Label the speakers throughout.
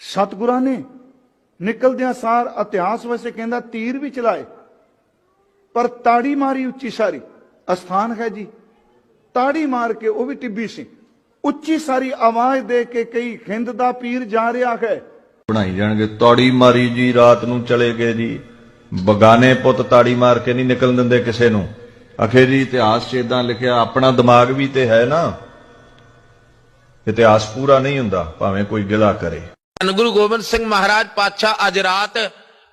Speaker 1: ਸਤਿਗੁਰਾਂ ਨੇ ਨਿਕਲਦਿਆਂ ਸਾਰ ਇਤਿਹਾਸ ਵੈਸੇ ਕਹਿੰਦਾ, ਤੀਰ ਵੀ ਚਲਾਏ, ਪਰ ਤਾੜੀ ਮਾਰੀ ਉੱਚੀ ਸਾਰੀ। ਅਸਥਾਨ ਹੈ ਜੀ। ਤਾੜੀ ਮਾਰ ਕੇ ਉਹ ਵੀ ਟਿੱਬੀ ਸੀ। ਉੱਚੀ ਸਾਰੀ ਆਵਾਜ਼ ਦੇ ਕੇ ਕਈ ਖਿੰਦ ਦਾ ਪੀਰ ਜਾ ਰਿਹਾ ਹੈ।
Speaker 2: ਬਣਾਈ ਜਾਣਗੇ। ਤਾੜੀ ਮਾਰੀ ਜੀ, ਰਾਤ ਨੂੰ ਚਲੇ ਗਏ ਜੀ। ਬਗਾਨੇ ਪੁੱਤ ਤਾੜੀ ਮਾਰ ਕੇ ਨਹੀਂ ਨਿਕਲਣ ਦਿੰਦੇ ਕਿਸੇ ਨੂੰ। ਅਖੇ ਜੀ, ਇਤਿਹਾਸ 'ਚ ਇਦਾਂ ਲਿਖਿਆ, ਆਪਣਾ ਦਿਮਾਗ ਵੀ ਤੇ ਹੈ ਨਾ। ਇਤਿਹਾਸ ਪੂਰਾ ਨਹੀਂ ਹੁੰਦਾ, ਭਾਵੇਂ ਕੋਈ ਗਿਲਾ ਕਰੇ।
Speaker 3: ਧੰਨ ਗੁਰੂ ਗੋਬਿੰਦ ਸਿੰਘ ਮਹਾਰਾਜ ਪਾਤਸ਼ਾਹ ਅੱਜ ਰਾਤ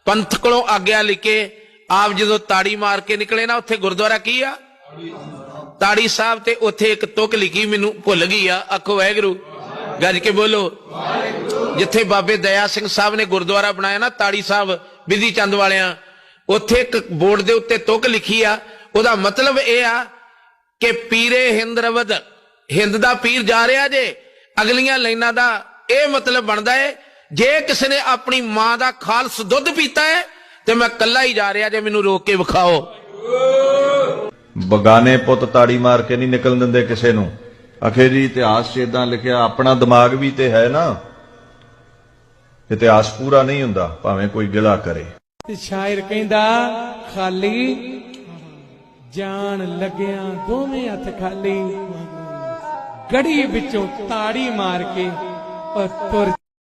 Speaker 3: ਪੰਥ ਕੋਲੋਂ ਆਗਿਆ ਲਿਕੇ ਆਪ ਜਦੋਂ ਤਾੜੀ ਮਾਰ ਕੇ ਨਿਕਲੇ ਨਾ, ਉੱਥੇ ਗੁਰਦੁਆਰਾ ਕੀ ਆ? ਤਾੜੀ ਸਾਹਿਬ ਤੇ ਉੱਥੇ ਇੱਕ ਤੁਕ ਲਿਖੀ ਮੈਨੂੰ ਭੁੱਲ ਗਈ ਆ। ਆਖੋ, ਵਾਹਿਗੁਰੂ, ਗੱਜ ਕੇ ਬੋਲੋ। ਜਿੱਥੇ ਬਾਬੇ ਦਇਆ ਸਿੰਘ ਸਾਹਿਬ ਨੇ ਗੁਰਦੁਆਰਾ ਬਣਾਇਆ ਨਾ, ਤਾੜੀ ਸਾਹਿਬ, ਬਿਧੀ ਚੰਦ ਵਾਲਿਆਂ, ਉੱਥੇ ਇੱਕ ਬੋਰਡ ਦੇ ਉੱਤੇ ਤੁਕ ਲਿਖੀ ਆ। ਉਹਦਾ ਮਤਲਬ ਇਹ ਆ ਕਿ ਪੀਰੇ ਹਿੰਦ ਰਵਦ, ਹਿੰਦ ਦਾ ਪੀਰ ਜਾ ਰਿਹਾ ਜੇ, ਅਗਲੀਆਂ ਲਾਈਨਾਂ ਦਾ ਇਹ ਮਤਲਬ ਬਣਦਾ ਹੈ ਜੇ ਕਿਸੇ ਨੇ ਆਪਣੀ ਮਾਂ ਦਾ ਖਾਲਸ ਦੁੱਧ ਪੀਤਾ ਹੈ ਤੇ ਮੈਂ ਕੱਲਾ ਹੀ ਜਾ ਰਿਹਾ ਜੇ ਮੈਨੂੰ ਰੋਕ ਕੇ ਵਿਖਾਓ।
Speaker 2: ਬਗਾਨੇ ਪੁੱਤ ਤਾੜੀ ਮਾਰ ਕੇ ਨਹੀਂ ਨਿਕਲਣ ਦਿੰਦੇ ਕਿਸੇ ਨੂੰ। ਅਖੇ ਜੀ ਇਤਿਹਾਸ 'ਚ ਇਦਾਂ ਲਿਖਿਆ ਆਪਣਾ ਦਿਮਾਗ ਵੀ ਤੇ ਹੈ ਨਾ। ਇਤਿਹਾਸ ਪੂਰਾ ਨਹੀਂ ਹੁੰਦਾ ਭਾਵੇਂ ਕੋਈ ਗਿਲਾ ਕਰੇ।
Speaker 4: ਤੇ ਸ਼ਾਇਰ ਕਹਿੰਦਾ ਖਾਲੀ ਜਾਣ ਲੱਗਿਆਂ ਦੋਵੇਂ ਹੱਥ ਖਾਲੀ। ਗੜੀ ਵਿੱਚੋਂ ਤਾੜੀ ਮਾਰ ਕੇ ਔਰ ਤੁਰ